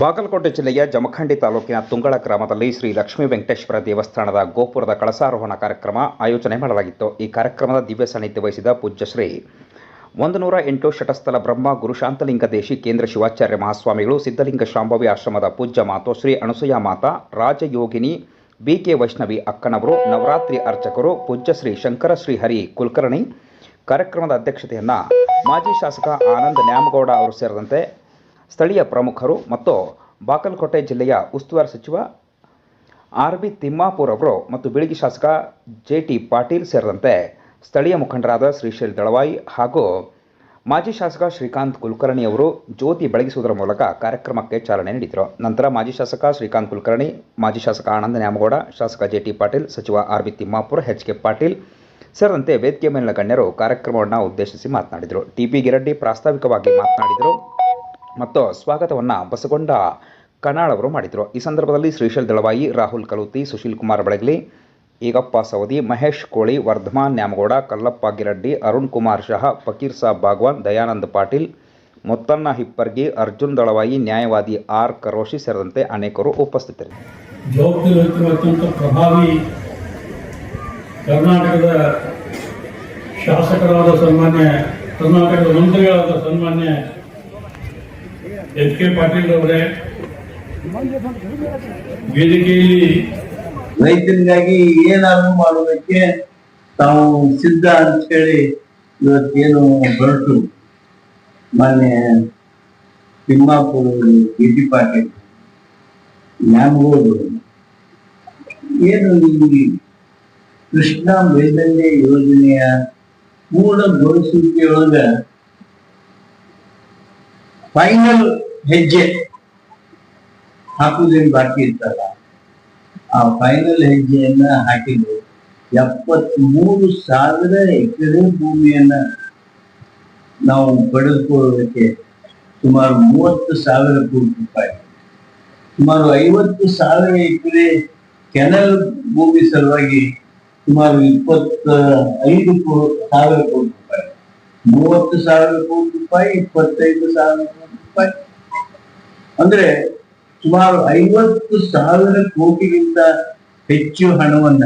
ಬಾಗಲಕೋಟೆ ಜಿಲ್ಲೆಯ ಜಮಖಂಡಿ ತಾಲೂಕಿನ ತುಂಗಳ ಗ್ರಾಮದಲ್ಲಿ ಶ್ರೀ ಲಕ್ಷ್ಮೀ ವೆಂಕಟೇಶ್ವರ ದೇವಸ್ಥಾನದ ಗೋಪುರದ ಕಳಸಾರೋಹಣ ಕಾರ್ಯಕ್ರಮ ಆಯೋಜನೆ ಮಾಡಲಾಗಿತ್ತು. ಈ ಕಾರ್ಯಕ್ರಮದ ದಿವ್ಯ ಸಾನ್ನಿಧ್ಯ ವಹಿಸಿದ ಪೂಜ್ಯ ಶ್ರೀ ಒಂದು ನೂರ ಎಂಟು ಶಟಸ್ಥಲ ಬ್ರಹ್ಮ ಗುರುಶಾಂತಲಿಂಗ ದೇಶಿ ಕೇಂದ್ರ ಶಿವಾಚಾರ್ಯ ಮಹಾಸ್ವಾಮಿಗಳು, ಸಿದ್ಧಲಿಂಗ ಶಾಂಭವಿ ಆಶ್ರಮದ ಪೂಜ್ಯ ಮಾತು ಶ್ರೀ ಅನಸೂಯ ಮಾತಾ, ರಾಜಯೋಗಿನಿ ಬಿ ಕೆ ವೈಷ್ಣವಿ ಅಕ್ಕನವರು, ನವರಾತ್ರಿ ಅರ್ಚಕರು, ಪೂಜ್ಯ ಶ್ರೀ ಶಂಕರ ಶ್ರೀ ಹರಿ ಕುಲಕರ್ಣಿ, ಕಾರ್ಯಕ್ರಮದ ಅಧ್ಯಕ್ಷತೆಯನ್ನು ಮಾಜಿ ಶಾಸಕ ಆನಂದ್ ನ್ಯಾಮಗೌಡ ಅವರು ಸೇರಿದಂತೆ ಸ್ಥಳೀಯ ಪ್ರಮುಖರು ಮತ್ತು ಬಾಗಲಕೋಟೆ ಜಿಲ್ಲೆಯ ಉಸ್ತುವಾರಿ ಸಚಿವ ಆರ್ ಬಿ ತಿಮ್ಮಾಪುರ್ ಅವರು ಮತ್ತು ಬಿಳಿಗಿ ಶಾಸಕ ಜೆ ಟಿ ಪಾಟೀಲ್ ಸೇರಿದಂತೆ ಸ್ಥಳೀಯ ಮುಖಂಡರಾದ ಶ್ರೀಶೈಲ್ ದಳವಾಯಿ ಹಾಗೂ ಮಾಜಿ ಶಾಸಕ ಶ್ರೀಕಾಂತ್ ಕುಲಕರ್ಣಿ ಅವರು ಜ್ಯೋತಿ ಬೆಳಗಿಸುವುದರ ಮೂಲಕ ಕಾರ್ಯಕ್ರಮಕ್ಕೆ ಚಾಲನೆ ನೀಡಿದರು. ನಂತರ ಮಾಜಿ ಶಾಸಕ ಶ್ರೀಕಾಂತ್ ಕುಲಕರ್ಣಿ, ಮಾಜಿ ಶಾಸಕ ಆನಂದ ನ್ಯಾಮಗೌಡ, ಶಾಸಕ ಜೆ ಟಿ ಪಾಟೀಲ್, ಸಚಿವ R B Timmapur, H K Patil ಸೇರಿದಂತೆ ವೇದಿಕೆ ಮೇಲಿನ ಗಣ್ಯರು ಕಾರ್ಯಕ್ರಮವನ್ನು ಉದ್ದೇಶಿಸಿ ಮಾತನಾಡಿದರು. ಟಿ ಪಿ ಗಿರಡ್ಡಿ ಪ್ರಾಸ್ತಾವಿಕವಾಗಿ ಮಾತನಾಡಿದರು. ಮತ್ತು ಸ್ವಾಗತವನ್ನು ಬಸಗೊಂಡ ಕನಾಳ್ ಅವರು ಮಾಡಿದರು. ಈ ಸಂದರ್ಭದಲ್ಲಿ ಶ್ರೀಶೈಲ್ ದಳವಾಯಿ, ರಾಹುಲ್ ಕಲೂತಿ, ಸುಶೀಲ್ ಕುಮಾರ್ ಬೆಳಗಲಿ, ಈಗಪ್ಪ ಸವದಿ, ಮಹೇಶ್ ಕೋಳಿ, ವರ್ಧಮಾನ್ ನ್ಯಾಮಗೌಡ, ಕಲ್ಲಪ್ಪ ಗಿರಡ್ಡಿ, ಅರುಣ್ ಕುಮಾರ್ ಶಹ, ಫಕೀರ್ ಸಾಬ್ ಭಾಗ್ವಾನ್ ದಯಾನಂದ್ ಪಾಟೀಲ್ ಮುತ್ತಣ್ಣ ಹಿಪ್ಪರ್ಗಿ, ಅರ್ಜುನ್ ದಳವಾಯಿ, ನ್ಯಾಯವಾದಿ ಆರ್ ಕರೋಶಿ ಸೇರಿದಂತೆ ಅನೇಕರು ಉಪಸ್ಥಿತರಿದ್ದರು. ಪ್ರಭಾವಿ ಕರ್ನಾಟಕದ ಶಾಸಕರಾದ ಸನ್ಮಾನ್ಯ, ಕರ್ನಾಟಕದ ಮಂತ್ರಿಗಳಾದ ಸನ್ಮಾನ್ಯ ಎಚ್ ಕೆ ಪಾಟೀಲ್ ಅವರೇ ವೇದಿಕೆಯಲ್ಲಿ ರೈತರಿಗಾಗಿ ಏನಾದ್ರು ಮಾಡುವುದಕ್ಕೆ ತಾವು ಸಿದ್ಧ ಅಂತ ಹೇಳಿ ಇವತ್ತೇನು ಹೊರಟು. ಮಾನ್ಯ ತಿಮ್ಮಾಪುರ ಬಿ ಪಾಟೀಲ್ ನ್ಯಾಮಗೌಡರು ಏನು ಈ ಕೃಷ್ಣ ಮೇಲ್ದಂಡೆ ಯೋಜನೆಯ ಪೂರ್ಣಗೊಳಿಸುವಿಕೆಯೊಳಗ ಫೈನಲ್ ಹೆಜ್ಜೆ ಹಾಕುದೇನ್ ಬಾಕಿ ಇರ್ತಲ್ಲ ಆ ಫೈನಲ್ ಹೆಜ್ಜೆಯನ್ನ ಹಾಕಿದ್ರು ಎಪ್ಪತ್ಮೂರು ಸಾವಿರ ಎಕರೆ ಭೂಮಿಯನ್ನ ನಾವು ಪಡೆದುಕೊಳ್ಳೋದಕ್ಕೆ ಸುಮಾರು ಮೂವತ್ತು ಸಾವಿರ ಕೋಟಿ ರೂಪಾಯಿ. ಸುಮಾರು ಐವತ್ತು ಸಾವಿರ ಎಕರೆ ಕೆನಲ್ ಭೂಮಿ ಸಲುವಾಗಿ ಸುಮಾರು ಇಪ್ಪತ್ತ ಐದು ಸಾವಿರ ಕೋಟಿ ರೂಪಾಯಿ. ಮೂವತ್ತು ಸಾವಿರ ಕೋಟಿ ರೂಪಾಯಿ, ಇಪ್ಪತ್ತೈದು ಸಾವಿರ ಅಂದ್ರೆ ಸುಮಾರು ಐವತ್ತು ಸಾವಿರ ಕೋಟಿಗಿಂತ ಹೆಚ್ಚು ಹಣವನ್ನ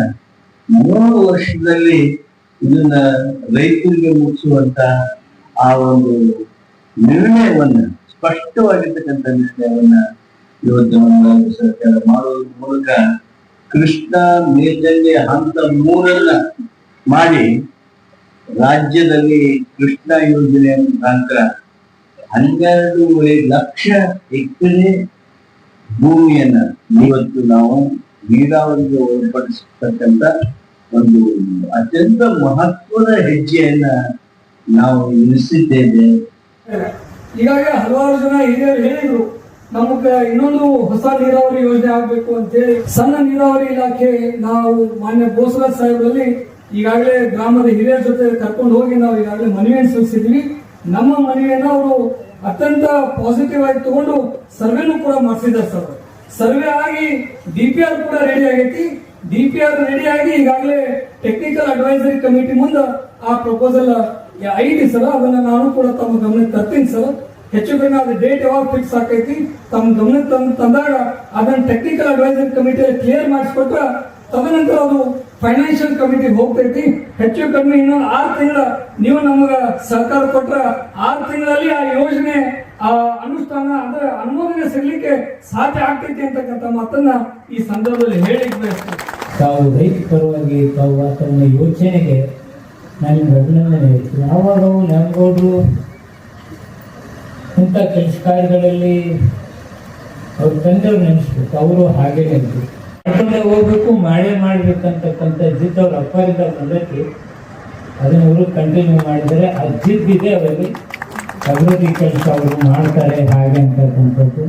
ಮೂರು ವರ್ಷದಲ್ಲಿ ಇದನ್ನ ರೈತರಿಗೆ ಮುಗಿಸುವಂತ ಆ ಒಂದು ನಿರ್ಣಯವನ್ನ, ಸ್ಪಷ್ಟವಾಗಿರ್ತಕ್ಕಂಥ ನಿರ್ಣಯವನ್ನ ಇವತ್ತು ನಮ್ಮ ಸರ್ಕಾರ ಮಾಡೋದ್ರ ಮೂಲಕ ಕೃಷ್ಣ ಮೇಲ್ದಂಡೆ ಹಂತ ಮೂರನ್ನ ಮಾಡಿ ರಾಜ್ಯದಲ್ಲಿ ಕೃಷ್ಣ ಯೋಜನೆಯ ಮುಖಾಂತರ ಹನ್ನೆರಡೂವರೆ ಲಕ್ಷ ಎಕರೆ ಭೂಮಿಯನ್ನ ಇವತ್ತು ನಾವು ನೀರಾವರಿಗೆ ಒಳಪಡಿಸತಕ್ಕಂತ ಒಂದು ಅತ್ಯಂತ ಮಹತ್ವದ ಹೆಜ್ಜೆಯನ್ನ ನಾವು ಇರಿಸಿದ್ದೇವೆ ಈಗಾಗಲೇ ಹಲವಾರು ಜನ ಹಿರಿಯರು ಹೇಳಿದ್ರು ನಮಗೆ ಇನ್ನೊಂದು ಹೊಸ ನೀರಾವರಿ ಯೋಜನೆ ಆಗ್ಬೇಕು ಅಂತೇಳಿ. ಸಣ್ಣ ನೀರಾವರಿ ಇಲಾಖೆ ನಾವು ಮಾನ್ಯ ಬೋಸರಾಜ್ ಸಾಹೇಬರಲ್ಲಿ ಈಗಾಗಲೇ ಗ್ರಾಮದ ಹಿರಿಯರ ಜೊತೆ ಕರ್ಕೊಂಡು ಹೋಗಿ ನಾವು ಈಗಾಗಲೇ ಮನವಿಯನ್ನು ಸಲ್ಲಿಸಿದ್ವಿ ನಮ್ಮ ಮನವಿಯನ್ನ ಅವರು ಅತ್ಯಂತ ಪಾಸಿಟಿವ್ ಆಗಿ ತಗೊಂಡು ಸರ್ವೆನೂ ಕೂಡ ಮಾಡಿಸಿದ್ದಾರೆ ಸರ್. ಸರ್ವೆ ಆಗಿ ಡಿಪಿಆರ್ ಕೂಡ ರೆಡಿ ಆಗೈತಿ. ಡಿಪಿಆರ್ ರೆಡಿ ಆಗಿ ಈಗಾಗಲೇ ಟೆಕ್ನಿಕಲ್ ಅಡ್ವೈಸರಿ ಕಮಿಟಿ ಮುಂದೆ ಆ ಪ್ರಪೋಸಲ್ ಐತಿ ಸರ್, ಅದನ್ನ ನಾನು ಕೂಡ ತಮ್ಮ ಗಮನಕ್ಕೆ ತರ್ತೀನಿ ಸರ್. ಹೆಚ್ಚು ಕಡಿಮೆ ಅದು ಡೇಟ್ ಯಾವಾಗ ಫಿಕ್ಸ್ ಆಕೈತಿ ತಮ್ಮ ಗಮನಕ್ಕೆ ತಂದು ತಂದಾಗ ಅದನ್ನ ಟೆಕ್ನಿಕಲ್ ಅಡ್ವೈಸರಿ ಕಮಿಟಿಯಲ್ಲಿ ಕ್ಲಿಯರ್ ಮಾಡಿಸ್ಕೊಟ್ರ ತದನಂತರ ಅದು ಫೈನಾನ್ಷಿಯಲ್ ಕಮಿಟಿಗೆ ಹೋಗ್ತೈತಿ. ಹೆಚ್ಚು ಕಮ್ಮಿ ಇನ್ನೊಂದು ಆರು ತಿಂಗಳ ನೀವು ನಮಗೆ ಸರ್ಕಾರ ಕೊಟ್ಟರೆ ಆರು ತಿಂಗಳಲ್ಲಿ ಆ ಯೋಜನೆ, ಆ ಅನುಷ್ಠಾನ ಅಂದ್ರೆ ಅನುಮೋದನೆ ಸಿಗ್ಲಿಕ್ಕೆ ಸಾಧ್ಯ ಆಗ್ತೈತಿ ಅಂತಕ್ಕಂಥ ಮಾತನ್ನ ಈ ಸಂದರ್ಭದಲ್ಲಿ ಹೇಳಿಕ್ ತಾವು ರೈತ ಪರವಾಗಿ ತಾವು ಆತನ ಯೋಚನೆಗೆ ನಾನು ಅಭಿನಂದನೆ ಯಾವಾಗ ನ್ಯಾಮಗೌಡರು ಇಂಥ ಕೆಲಸ ಕಾರ್ಯಗಳಲ್ಲಿ ಅವ್ರ ತಂದೆಯವ್ರು ನೆನೆಸ್ಬೇಕು. ಅವರು ಹಾಗೆ ನೆನಪು ಮಾಡ್ಕೊಂಡೇ ಹೋಗ್ಬೇಕು ಮಾಡೇ ಮಾಡ್ಬೇಕಂತಕ್ಕಂಥ ಜಿದ್ದು ಅವ್ರ ಅಪ್ಪರಿಂದ ಬಂದಕ್ಕೆ ಅದನ್ನ ಅವರು ಕಂಟಿನ್ಯೂ ಮಾಡಿದರೆ ಆ ಜಿದ್ದಿದೆ ಅವರಲ್ಲಿ ಅಭಿವೃದ್ಧಿ ಕೆಲಸ ಅವರು ಮಾಡ್ತಾರೆ ಹಾಗೆ ಅಂತಕ್ಕಂಥದ್ದು.